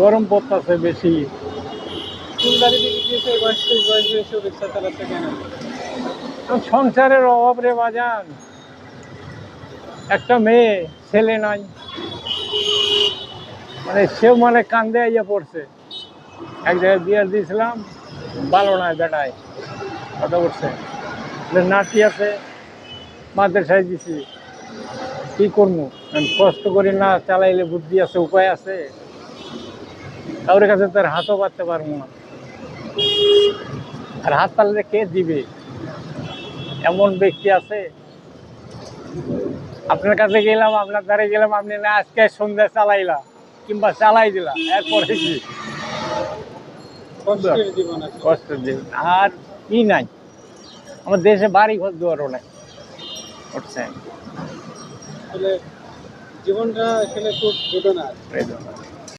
গরম পড়তেছে বেশি। সংসারের অভাব রে বাজান। একটা মেয়ে ছেলে নাই। মানে সেও মানে কান্দে আইয়া পড়ছে। এক জায়গায় বিয়ার দিয়েছিলাম ভালো নয় বেটায় কথা বলছে। বলে, নাতি আছে মাদ্রাসায় দিছি। কি করব কষ্ট করি না চালাইলে বুদ্ধি আছে উপায় আছে। কারোর কাছে তার হাতও পাততে পারব না। আর হাত পারলে কে দিবে? এমন ব্যক্তি আছে? আপনার কাছে গেলাম আপনার ধারে গেলাম আপনি না আজকে সন্ধ্যা চালাইলা কিংবা চালাই দিলা এরপরে কি? কষ্টের জীবন কষ্ট আর কি নাই। আমার দেশে বাড়ি ঘর দুয়ারও নাই। উঠছে। জীবনটা আসলে খুব বেদনার। বেদনা।